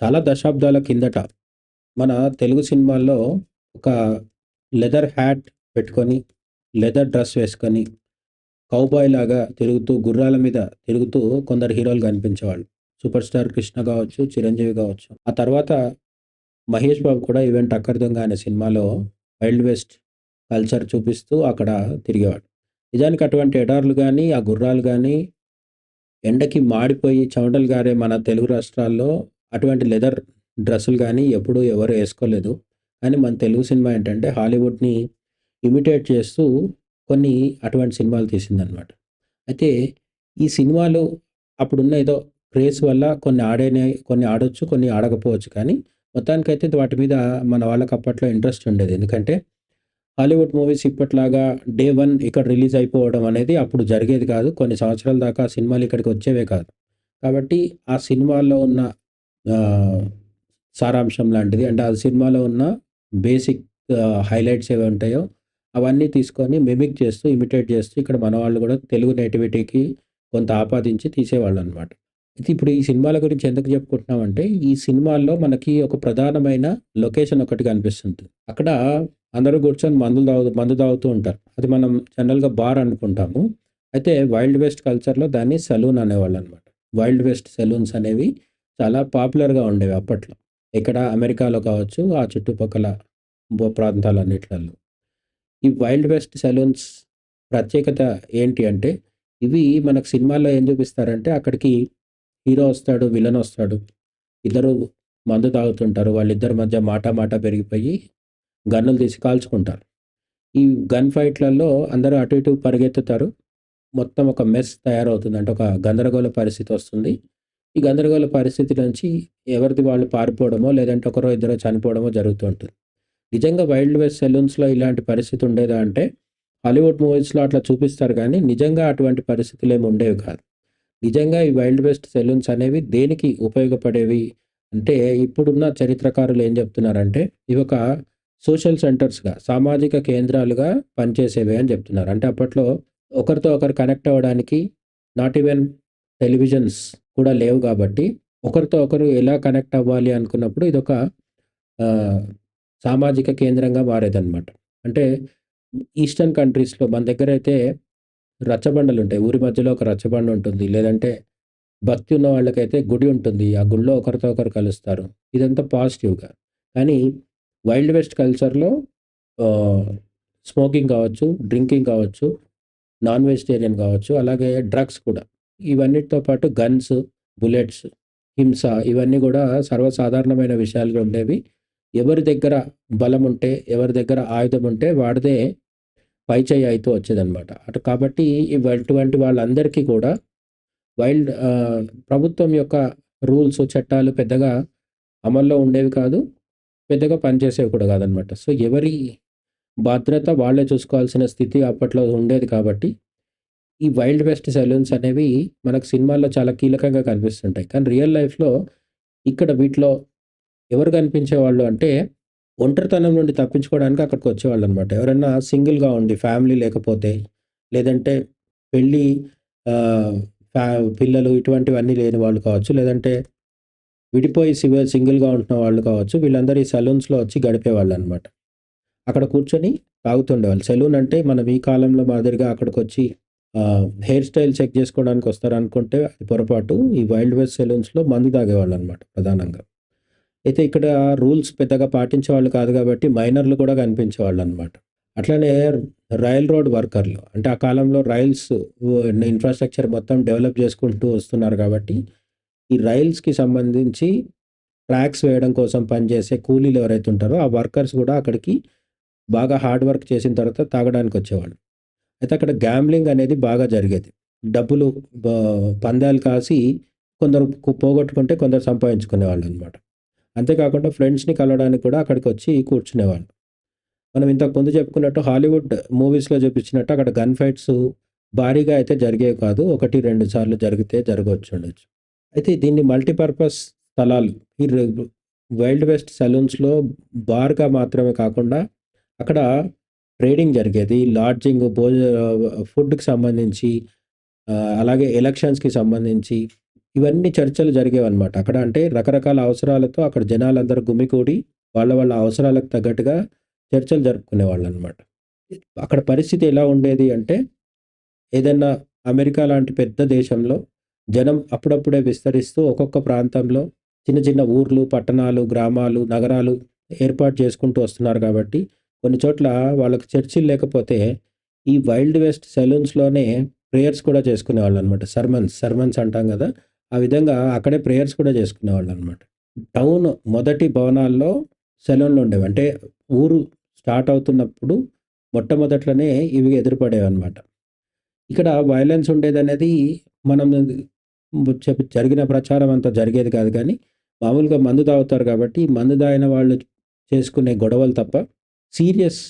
చాలా దశాబ్దాల కిందట మన తెలుగు సినిమాల్లో ఒక లెదర్ హ్యాట్ పెట్టుకొని, లెదర్ డ్రెస్ వేసుకొని, కౌబాయ్ లాగా తిరుగుతూ, గుర్రాల మీద తిరుగుతూ కొందరు హీరోలు కనిపించేవాళ్ళు. 'సూపర్ స్టార్ కృష్ణ' కావచ్చు 'చిరంజీవి' కావచ్చు ఆ తర్వాత 'మహేష్ బాబు' కూడా 'ఈవెన్ టక్కర్ దొంగ' అనే సినిమాలో వైల్డ్ వెస్ట్ కల్చర్ చూపిస్తూ అక్కడ తిరిగేవాడు. నిజానికి అటువంటి ఎడార్లు కానీ ఆ గుర్రాలు కానీ ఎండకి మాడిపోయి చెమటలు గారే మన తెలుగు రాష్ట్రాల్లో అటువంటి లెదర్ డ్రెస్సులు కానీ ఎప్పుడూ ఎవరు వేసుకోలేదు కానీ మన తెలుగు సినిమా ఏంటంటే హాలీవుడ్‌ని ఇమిటేట్ చేస్తూ కొన్ని అటువంటి సినిమాలు తీసిందనమాట. అయితే ఈ సినిమాలు అప్పుడున్న ఏదో క్రేజ్ వల్ల కొన్ని ఆడినాయి, కొన్ని ఆడొచ్చు, కొన్ని ఆడకపోవచ్చు. కానీ మొత్తానికైతే వాటి మీద మన వాళ్ళకి అప్పట్లో ఇంట్రెస్ట్ ఉండేది. ఎందుకంటే హాలీవుడ్ మూవీస్ ఇప్పట్లాగా డే వన్ ఇక్కడ రిలీజ్ అయిపోవడం అనేది అప్పుడు జరిగేది కాదు. కొన్ని సంవత్సరాల దాకా సినిమాలు ఇక్కడికి వచ్చేవే కాదు. కాబట్టి ఆ సినిమాల్లో ఉన్న సారాంశం లాంటిది అంటే ఆ సినిమాలో ఉన్న బేసిక్ హైలైట్స్ ఏవి ఉంటాయో అవన్నీ తీసుకొని మిమిక్ చేస్తూ, ఇమిటేట్ చేస్తూ ఇక్కడ మన వాళ్ళు కూడా తెలుగు నేటివిటీకి కొంత ఆపాదించి తీసేవాళ్ళనమాట. అయితే ఇప్పుడు ఈ సినిమాల గురించి ఎందుకు చెప్పుకుంటున్నామంటే ఈ సినిమాల్లో మనకి ఒక ప్రధానమైన లొకేషన్ ఒకటి కనిపిస్తుంది. అక్కడ అందరూ కూర్చొని మందులు తాగు మందు తాగుతూ ఉంటారు. అది మనం జనరల్‌గా బార్ అనుకుంటాము. అయితే వైల్డ్ వెస్ట్ కల్చర్‌లో దాన్ని సెలూన్ అనేవాళ్ళనమాట. వైల్డ్ వెస్ట్ సెలూన్స్ అనేవి చాలా పాపులర్‌గా ఉండేవి అప్పట్లో. ఇక్కడ అమెరికాలో కావచ్చు, ఆ చుట్టుపక్కల బో ప్రాంతాలన్నిట్లల్లో. ఈ వైల్డ్ వెస్ట్ సెలూన్స్ ప్రత్యేకత ఏంటి అంటే ఇవి మనకు సినిమాల్లో ఏం చూపిస్తారంటే అక్కడికి హీరో వస్తాడు, విలన్ వస్తాడు. ఇద్దరు మందు తాగుతుంటారు. వాళ్ళిద్దరి మధ్య మాట మాట పెరిగిపోయి గన్నులు తీసి కాల్చుకుంటారు. ఈ గన్ ఫైట్‌లలో అందరూ అటు ఇటు పరిగెత్తుతారు. మొత్తం ఒక మెస్ తయారవుతుంది. అంటే ఒక గందరగోళ పరిస్థితి వస్తుంది. ఈ గందరగోళ పరిస్థితి నుంచి ఎవరిది వాళ్ళు పారిపోవడమో, లేదంటే ఒకరో ఇద్దరో చనిపోవడమో జరుగుతూ ఉంటుంది. నిజంగా వైల్డ్ వెస్ట్ సెలూన్స్‌లో ఇలాంటి పరిస్థితి ఉండేదా అంటే హాలీవుడ్ మూవీస్‌లో అట్లా చూపిస్తారు కానీ నిజంగా అటువంటి పరిస్థితులేమి ఉండేవి కాదు. నిజంగా ఈ వైల్డ్ వెస్ట్ సెలూన్స్ అనేవి దేనికి ఉపయోగపడేవి అంటే ఇప్పుడున్న చరిత్రకారులు ఏం చెప్తున్నారంటే ఇవి ఒక సోషల్ సెంటర్స్‌గా సామాజిక కేంద్రాలుగా పనిచేసేవి అని చెప్తున్నారు. అంటే అప్పట్లో ఒకరితో ఒకరు కనెక్ట్ అవ్వడానికి నాట్ ఈవెన్ టెలివిజన్స్ కూడా లేవు కాబట్టి ఒకరితో ఒకరు ఎలా కనెక్ట్ అవ్వాలి అనుకున్నప్పుడు ఇదొక సామాజిక కేంద్రంగా మారేదనమాట. అంటే ఈస్టర్న్ కంట్రీస్‌లో మన దగ్గర అయితే రచ్చబండలు ఉంటాయి ఊరి మధ్యలో ఒక రచ్చబండ ఉంటుంది. లేదంటే భక్తి ఉన్న వాళ్ళకైతే గుడి ఉంటుంది. ఆ గుడిలో ఒకరితో ఒకరు కలుస్తారు. ఇదంతా పాజిటివ్‌గా. కానీ వైల్డ్ వెస్ట్ కల్చర్‌లో స్మోకింగ్ కావచ్చు, డ్రింకింగ్ కావచ్చు, నాన్ వెజిటేరియన్ కావచ్చు, అలాగే డ్రగ్స్ కూడా. ఇవన్నిటితో పాటు గన్స్, బుల్లెట్స్, హింస ఇవన్నీ కూడా సర్వసాధారణమైన విషయాలుగా ఉండేవి. ఎవరి దగ్గర బలం ఉంటే, ఎవరి దగ్గర ఆయుధం ఉంటే వాడిదే పైచేయి అయితూ వచ్చేదనమాట. అటు కాబట్టి ఇటువంటి అటువంటి వాళ్ళందరికీ కూడా వైల్డ్ ప్రభుత్వం యొక్క రూల్స్, చట్టాలు పెద్దగా అమల్లో ఉండేవి కాదు. పెద్దగా పనిచేసేవి కూడా కాదనమాట. సో ఎవరి భద్రత వాళ్ళే చూసుకోవాల్సిన స్థితి అప్పట్లో ఉండేది కాబట్టి ఈ వైల్డ్ వెస్ట్ సెలూన్స్ అనేవి మనకు సినిమాల్లో చాలా కీలకంగా కనిపిస్తుంటాయి. కానీ రియల్ లైఫ్‌లో ఇక్కడ వీటిలో ఎవరు కనిపించేవాళ్ళు అంటే ఒంటరితనం నుండి తప్పించుకోవడానికి అక్కడికి వచ్చేవాళ్ళు అనమాట ఎవరైనా సింగిల్‌గా ఉండి ఫ్యామిలీ లేకపోతే, లేదంటే పెళ్ళి ఫ్యా పిల్లలు ఇటువంటివన్నీ లేని వాళ్ళు కావచ్చు. లేదంటే విడిపోయి సివ సింగిల్‌గా ఉంటున్న వాళ్ళు కావచ్చు. వీళ్ళందరూ ఈ సెలూన్స్‌లో వచ్చి గడిపేవాళ్ళనమాట. అక్కడ కూర్చొని తాగుతుండేవాళ్ళు. సెలూన్ అంటే మనం ఈ కాలంలో మాదిరిగా అక్కడికి వచ్చి హెయిర్ స్టైల్ చెక్ చేసుకోవడానికి వస్తారనుకుంటే అది పొరపాటు. ఈ వైల్డ్ వెస్ట్ సెలూన్స్‌లో మందు తాగేవాళ్ళు అనమాట ప్రధానంగా. అయితే ఇక్కడ రూల్స్ పెద్దగా పాటించేవాళ్ళు కాదు కాబట్టి మైనర్‌లు కూడా కనిపించేవాళ్ళనమాట. అట్లనే రైల్ రోడ్ వర్కర్లు అంటే ఆ కాలంలో రైల్స్ ఇన్‌ఫ్రాస్ట్రక్చర్ మొత్తం డెవలప్ చేసుకుంటూ వస్తున్నారు కాబట్టి ఈ రైల్స్‌కి సంబంధించి ట్రాక్స్ వేయడం కోసం పనిచేసే కూలీలు ఎవరైతే ఉంటారో ఆ వర్కర్స్ కూడా అక్కడికి బాగా హార్డ్ వర్క్ చేసిన తర్వాత తాగడానికి వచ్చేవాళ్ళు. అయితే అక్కడ గ్యాంబ్లింగ్ అనేది బాగా జరిగేది. డబ్బులు పందాలు కాసి కొందరు పోగొట్టుకుంటే కొందరు సంపాదించుకునేవాళ్ళనమాట. అంతేకాకుండా ఫ్రెండ్స్‌ని కలవడానికి కూడా అక్కడికి వచ్చి కూర్చునేవాళ్ళు. మనం ఇంతకు ముందు చెప్పుకున్నట్టు హాలీవుడ్ మూవీస్‌లో చూపించినట్టు అక్కడ గన్ ఫైట్స్ భారీగా అయితే జరిగేవి కాదు. 1, 2 సార్లు జరిగితే జరగొచ్చుండొచ్చు. అయితే దీన్ని మల్టీపర్పస్ స్థలాలు ఈ వైల్డ్ వెస్ట్ సెలూన్స్‌లో బార్‌గా మాత్రమే కాకుండా అక్కడ ట్రేడింగ్ జరిగేది. లాడ్జింగ్, భోజ ఫుడ్‌కి సంబంధించి అలాగే ఎలక్షన్స్‌కి సంబంధించి ఇవన్నీ చర్చలు జరిగేవన్నమాట. అక్కడ అంటే రకరకాల అవసరాలతో అక్కడ జనాలందరూ గుమికూడి వాళ్ళ వాళ్ళ అవసరాలకు తగ్గట్టుగా చర్చలు జరుపుకునేవాళ్ళనమాట. అక్కడ పరిస్థితి ఎలా ఉండేది అంటే ఏదన్నా అమెరికా లాంటి పెద్ద దేశంలో జనం అప్పుడప్పుడే విస్తరిస్తూ ఒక్కొక్క ప్రాంతంలో చిన్న చిన్న ఊర్లు, పట్టణాలు, గ్రామాలు, నగరాలు ఏర్పాటు చేసుకుంటూ వస్తున్నారు కాబట్టి కొన్ని చోట్ల వాళ్ళకి చర్చిలు లేకపోతే ఈ వైల్డ్ వెస్ట్ సెలూన్స్‌లోనే ప్రేయర్స్ కూడా చేసుకునేవాళ్ళనమాట. సర్మన్స్, సర్మన్స్ అంటాం కదా ఆ విధంగా అక్కడే ప్రేయర్స్ కూడా చేసుకునేవాళ్ళనమాట. టౌన్ మొదటి భవనాల్లో సెలూన్లు ఉండేవి అంటే ఊరు స్టార్ట్ అవుతున్నప్పుడు మొట్టమొదట్లోనే ఇవి ఎదురుపడేవన్నమాట. ఇక్కడ వయలెన్స్ ఉండేదనేది మనం జరిగిన ప్రచారం అంతా జరిగేది కాదు కానీ మామూలుగా మందు తాగుతారు కాబట్టి మందు తాగిన వాళ్ళు చేసుకునే గొడవలు తప్ప సీరియస్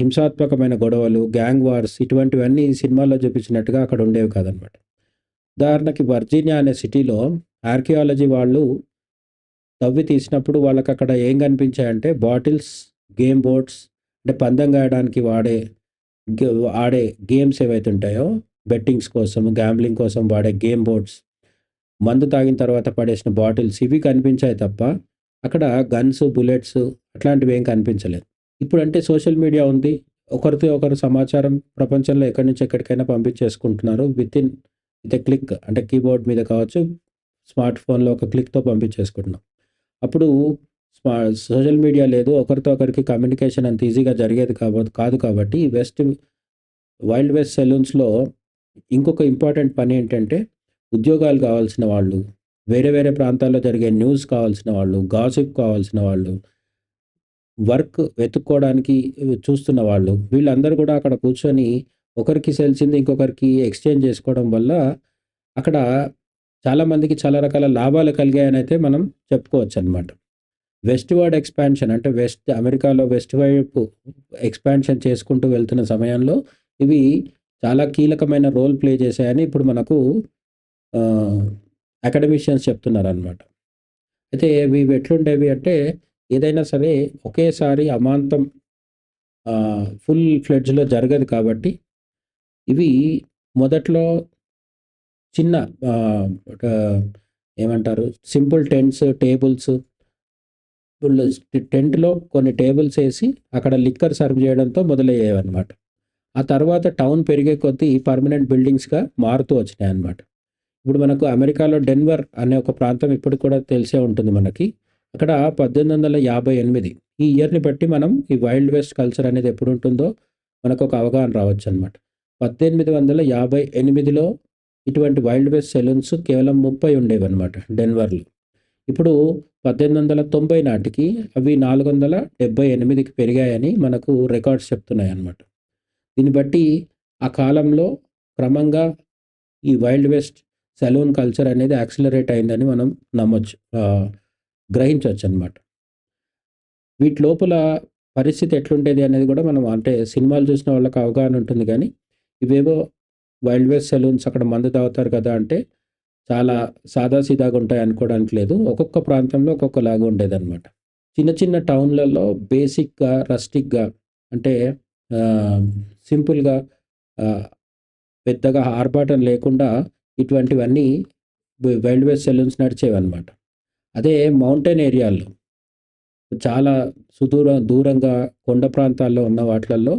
హింసాత్మకమైన గొడవలు, గ్యాంగ్ వార్స్ ఇటువంటివన్నీ సినిమాల్లో చూపించినట్టుగా అక్కడ ఉండేవి కాదనమాట. ఉదాహరణకి వర్జీనియా అనే సిటీలో ఆర్కియాలజీ వాళ్ళు తవ్వి తీసినప్పుడు వాళ్ళకి అక్కడ ఏం కనిపించాయంటే బాటిల్స్, గేమ్ బోర్డ్స్ అంటే పందెం గాయడానికి వాడే ఆడే గేమ్స్ ఏవైతే ఉంటాయో బెట్టింగ్స్ కోసం, గ్యాంబ్లింగ్ కోసం వాడే గేమ్ బోర్డ్స్, మందు తాగిన తర్వాత పడేసిన బాటిల్స్ ఇవి కనిపించాయి తప్ప అక్కడ గన్స్, బుల్లెట్స్ అట్లాంటివి ఏం కనిపించలేదు. ఇప్పుడంటే సోషల్ మీడియా ఉంది. ఒకరితో ఒకరు సమాచారం ప్రపంచంలో ఎక్కడి నుంచి ఎక్కడికైనా పంపించేసుకుంటున్నారు. వితిన్ విత్ ఎ క్లిక్ అంటే కీబోర్డ్ మీద కావచ్చు, స్మార్ట్ ఫోన్‌లో ఒక క్లిక్‌తో పంపించేసుకుంటున్నాం. అప్పుడు స్మా సోషల్ మీడియా లేదు. ఒకరితో ఒకరికి కమ్యూనికేషన్ అంత ఈజీగా జరిగేది కాబట్టి కాదు కాబట్టి వెస్ట్ వైల్డ్ వెస్ట్ సెలూన్స్‌లో ఇంకొక ఇంపార్టెంట్ పని ఏంటంటే ఉద్యోగాలు కావాల్సిన వాళ్ళు, వేరే వేరే ప్రాంతాల్లో జరిగే న్యూస్ కావాల్సిన వాళ్ళు, గాసిప్ కావాల్సిన వాళ్ళు, వర్క్ వెతుక్కోవడానికి చూస్తున్న వాళ్ళు వీళ్ళందరూ కూడా అక్కడ కూర్చొని ఒకరికి తెలిసింది ఇంకొకరికి ఎక్స్‌చేంజ్ చేసుకోవడం వల్ల అక్కడ చాలామందికి చాలా రకాల లాభాలు కలిగాయనైతే మనం చెప్పుకోవచ్చనమాట. వెస్ట్‌వర్డ్ ఎక్స్‌పాన్షన్ అంటే వెస్ట్ అమెరికాలో వెస్ట్ వైపు ఎక్స్‌పాన్షన్ చేసుకుంటూ వెళ్తున్న సమయంలో ఇవి చాలా కీలకమైన రోల్ ప్లే చేశాయని ఇప్పుడు మనకు అకాడమిషియన్స్ చెప్తున్నారు చెప్తున్నారనమాట. అయితే ఇవి ఎట్లుండేవి అంటే ఏదైనా సరే ఒకేసారి అమాంతం ఫుల్ ఫ్లెడ్జ్‌లో జరగదు కాబట్టి ఇవి మొదట్లో చిన్న ఏమంటారు సింపుల్ టెంట్స్, టేబుల్స్ ఫుల్ టెంట్‌లో కొన్ని టేబుల్స్ వేసి అక్కడ లిక్కర్ సర్వ్ చేయడంతో మొదలయ్యేవన్నమాట. ఆ తర్వాత టౌన్ పెరిగే కొద్దీ పర్మనెంట్ బిల్డింగ్స్‌గా మారుతూ వచ్చినాయన్నమాట. ఇప్పుడు మనకు అమెరికాలో డెన్వర్ అనే ఒక ప్రాంతం ఇప్పటికి కూడా తెలిసే ఉంటుంది మనకి. అక్కడ 1858 ఈ ఇయర్‌ని బట్టి మనం ఈ వైల్డ్ వెస్ట్ కల్చర్ అనేది ఎప్పుడు ఉంటుందో మనకు ఒక అవగాహన రావచ్చనమాట. 1858లో ఇటువంటి వైల్డ్ వెస్ట్ సెలూన్స్ కేవలం ముప్పై ఉండేవి అనమాట డెన్వర్‌లో. ఇప్పుడు 1890 నాటికి అవి 478కి పెరిగాయని మనకు రికార్డ్స్ చెప్తున్నాయి అన్నమాట దీన్ని బట్టి ఆ కాలంలో క్రమంగా ఈ వైల్డ్ వెస్ట్ సెలూన్ కల్చర్ అనేది యాక్సిలరేట్ అయిందని మనం నమ్మొచ్చు. గ్రహించవచ్చు అనమాట వీటి లోపల పరిస్థితి ఎట్లుండేది అనేది కూడా మనం అంటే సినిమాలు చూసిన వాళ్ళకి అవగాహన ఉంటుంది కానీ ఇవేవో వైల్డ్ వెస్ట్ సెలూన్స్ అక్కడ మందు తాగుతారు కదా! అంటే చాలా సాదాసీదాగా ఉంటాయి అనుకోవడానికి లేదు. ఒక్కొక్క ప్రాంతంలో ఒక్కొక్కలాగా ఉండేదనమాట. చిన్న చిన్న టౌన్‌లలో బేసిక్‌గా, రస్టిక్‌గా అంటే సింపుల్‌గా పెద్దగా ఆర్భాటం లేకుండా ఇటువంటివన్నీ వైల్డ్ వెస్ట్ సెలూన్స్ నడిచేవి అనమాట అదే మౌంటైన్ ఏరియాల్లో చాలా సుదూర దూరంగా కొండ ప్రాంతాల్లో ఉన్న వాటిలలో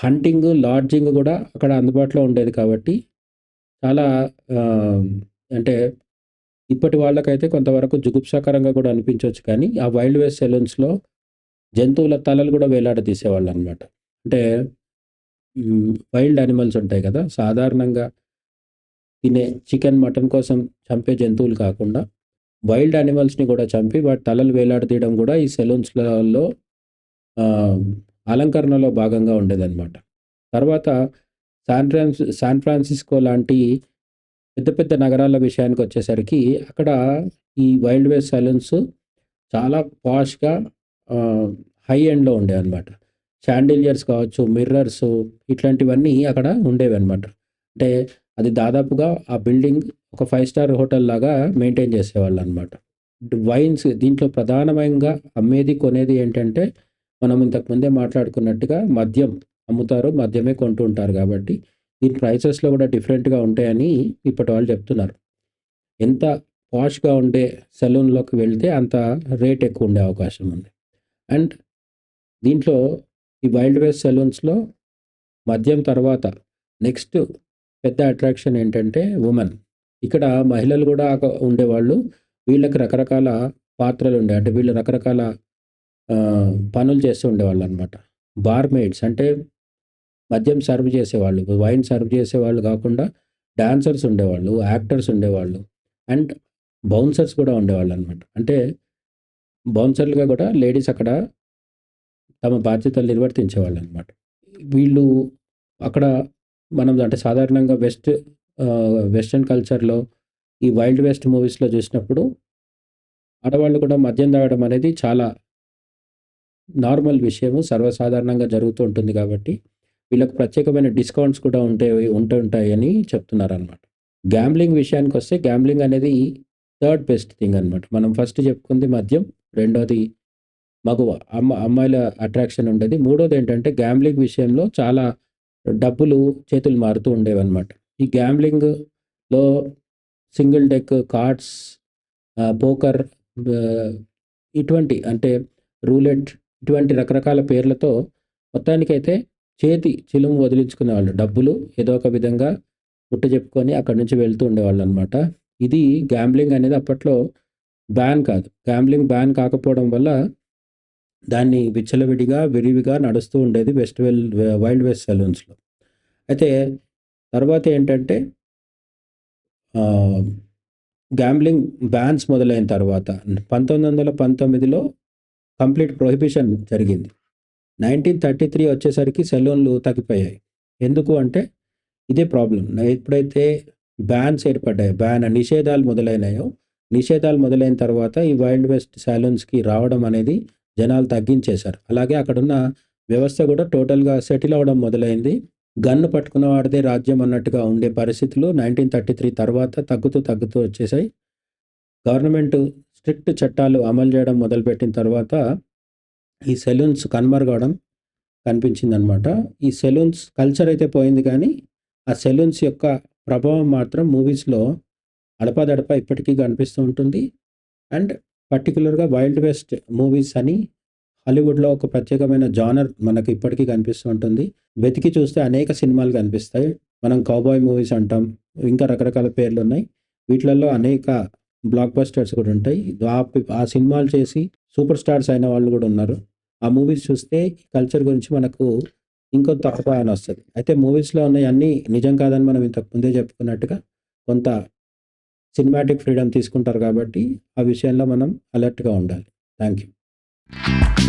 హంటింగ్, లాడ్జింగ్ కూడా అక్కడ అందుబాటులో ఉండేది కాబట్టి చాలా అంటే ఇప్పటి వాళ్ళకైతే కొంతవరకు జుగుప్సాకరంగా కూడా అనిపించవచ్చు కానీ, ఆ వైల్డ్ వెస్ట్ సెలూన్స్‌లో జంతువుల తలలు కూడా వేలాడదీసేవాళ్ళనమాట. అంటే వైల్డ్ యానిమల్స్ ఉంటాయి కదా! సాధారణంగా తినే చికెన్, మటన్ కోసం చంపే జంతువులు కాకుండా వైల్డ్ యానిమల్స్‌ని కూడా చంపి వాటి తలలు వేలాడదీయడం కూడా ఈ సెలూన్స్‌లలో అలంకరణలో భాగంగా ఉండేదనమాట. తర్వాత శాన్ ఫ్రాన్స్ శాన్ ఫ్రాన్సిస్కో లాంటి పెద్ద పెద్ద నగరాల విషయానికి వచ్చేసరికి అక్కడ ఈ వైల్డ్ వేస్ సెలూన్స్ చాలా పాష్‌గా హై ఎండ్‌లో ఉండేవన్నమాట. షాండిలియర్స్ కావచ్చు, మిర్రర్స్ ఇట్లాంటివన్నీ అక్కడ ఉండేవి అనమాట అంటే అది దాదాపుగా ఆ బిల్డింగ్ ఒక ఫైవ్ స్టార్ హోటల్ లాగా మెయింటైన్ చేసేవాళ్ళనమాట. వైన్స్ దీంట్లో ప్రధానమైనగా అమ్మేది, కొనేది ఏంటంటే మనం ఇంతకుముందే మాట్లాడుకున్నట్టుగా మద్యం అమ్ముతారు. మద్యమే కొంటూ ఉంటారు కాబట్టి దీని ప్రైసెస్‌లో కూడా డిఫరెంట్‌గా ఉంటాయని ఇప్పటి వాళ్ళు చెప్తున్నారు. ఎంత పాష్‌గా ఉండే సెలూన్‌లోకి వెళ్తే అంత రేట్ ఎక్కువ ఉండే అవకాశం ఉంది. అండ్ దీంట్లో ఈ వైల్డ్ వేస్ట్ సెలూన్స్‌లో మద్యం తర్వాత నెక్స్ట్ పెద్ద అట్రాక్షన్ ఏంటంటే ఉమెన్ ఇక్కడ మహిళలు కూడా ఉండేవాళ్ళు. వీళ్ళకి రకరకాల పాత్రలు ఉండే అంటే వీళ్ళు రకరకాల పనులు చేస్తూ ఉండేవాళ్ళు అనమాట బార్మేడ్స్ అంటే మద్యం సర్వ్ చేసేవాళ్ళు. వైన్ సర్వ్ చేసేవాళ్ళు కాకుండా డాన్సర్స్ ఉండేవాళ్ళు. యాక్టర్స్ ఉండేవాళ్ళు. అండ్ బౌన్సర్స్ కూడా ఉండేవాళ్ళు అనమాట అంటే బౌన్సర్‌లుగా కూడా లేడీస్ అక్కడ తమ బాధ్యతలు నిర్వర్తించేవాళ్ళనమాట. వీళ్ళు అక్కడ మనం అంటే సాధారణంగా వెస్ట్ వెస్ట్రన్ కల్చర్‌లో ఈ వైల్డ్ వెస్ట్ మూవీస్‌లో చూసినప్పుడు ఆడవాళ్ళు కూడా మద్యం తాగడం అనేది చాలా నార్మల్ విషయము. సర్వసాధారణంగా జరుగుతూ ఉంటుంది కాబట్టి వీళ్ళకి ప్రత్యేకమైన డిస్కౌంట్స్ కూడా ఉంటేవి ఉంటుంటాయని చెప్తున్నారనమాట. గ్యాంబ్లింగ్ విషయానికొస్తే గ్యాంబ్లింగ్ అనేది థర్డ్ బెస్ట్ థింగ్ అనమాట. మనం ఫస్ట్ చెప్పుకుంది మద్యం. రెండోది మగువ. అమ్మ అమ్మాయిల అట్రాక్షన్ ఉండేది. మూడోదేంటంటే గ్యాంబ్లింగ్ విషయంలో చాలా డబ్బులు చేతులు మారుతూ ఉండేవన్నమాట. ఈ గ్యాంబ్లింగ్‌లో సింగిల్ డెక్, కార్డ్స్, పోకర్ ఇటువంటి అంటే రూలెట్ ఇటువంటి రకరకాల పేర్లతో మొత్తానికైతే చేతి చిలుము వదిలించుకునేవాళ్ళు. డబ్బులు ఏదో ఒక విధంగా ముట్టజెప్పుకొని అక్కడి నుంచి వెళ్తూ ఉండేవాళ్ళు అనమాట ఇది గ్యాంబ్లింగ్ అనేది అప్పట్లో బ్యాన్ కాదు. గ్యాంబ్లింగ్ బ్యాన్ కాకపోవడం వల్ల దాన్ని విచ్చలవిడిగా, విరివిగా నడుస్తూ ఉండేది వెస్ట్ వెల్ వైల్డ్ వెస్ట్ సెలూన్స్‌లో. అయితే తర్వాత ఏంటంటే గ్యాంబ్లింగ్ బ్యాన్స్ మొదలైన తర్వాత 1919లో కంప్లీట్ ప్రొహిబిషన్ జరిగింది. 1933 వచ్చేసరికి సెలూన్‌లు తగ్గిపోయాయి. ఎందుకు అంటే ఇదే ప్రాబ్లం ఎప్పుడైతే బ్యాన్స్ ఏర్పడ్డాయి బ్యాన్ నిషేధాలు మొదలైనాయో, నిషేధాలు మొదలైన తర్వాత ఈ వైల్డ్ వెస్ట్ సెలూన్స్‌కి రావడం అనేది జనాలు తగ్గించేశారు. అలాగే అక్కడున్న వ్యవస్థ కూడా టోటల్‌గా సెటిల్ అవ్వడం మొదలైంది. గన్ను పట్టుకున్న వాడిదే రాజ్యం అన్నట్టుగా ఉండే పరిస్థితులు 1933 తర్వాత తగ్గుతూ, తగ్గుతూ వచ్చేసాయి. గవర్నమెంట్ స్ట్రిక్ట్ చట్టాలు అమలు చేయడం మొదలుపెట్టిన తర్వాత ఈ సెలూన్స్ కనుమరుగవడం కనిపించిందనమాట. ఈ సెలూన్స్ కల్చర్ అయితే పోయింది కానీ, ఆ సెలూన్స్ యొక్క ప్రభావం మాత్రం మూవీస్‌లో అడపాదడపా ఇప్పటికీ కనిపిస్తూ ఉంటుంది. అండ్ పర్టిక్యులర్‌గా వైల్డ్ వెస్ట్ మూవీస్ అని హాలీవుడ్‌లో ఒక ప్రత్యేకమైన జానర్ మనకు ఇప్పటికీ కనిపిస్తూ ఉంటుంది. వెతికి చూస్తే అనేక సినిమాలు కనిపిస్తాయి. మనం కౌబాయ్ మూవీస్ అంటాం. ఇంకా రకరకాల పేర్లు ఉన్నాయి వీటిలలో అనేక బ్లాక్ బస్టర్స్ కూడా ఉంటాయి. ఆ ఆ సినిమాలు చేసి సూపర్ స్టార్స్ అయిన వాళ్ళు కూడా ఉన్నారు. ఆ మూవీస్ చూస్తే కల్చర్ గురించి మనకు ఇంకొంత అవగాహన వస్తుంది అయితే మూవీస్‌లో అన్నీ నిజం కాదని మనం ఇంతకు ముందే చెప్పుకున్నట్టుగా కొంత సినిమాటిక్ ఫ్రీడమ్ తీసుకుంటారు కాబట్టి, ఆ విషయంలో మనం అలర్ట్‌గా ఉండాలి. Thank you. Thank you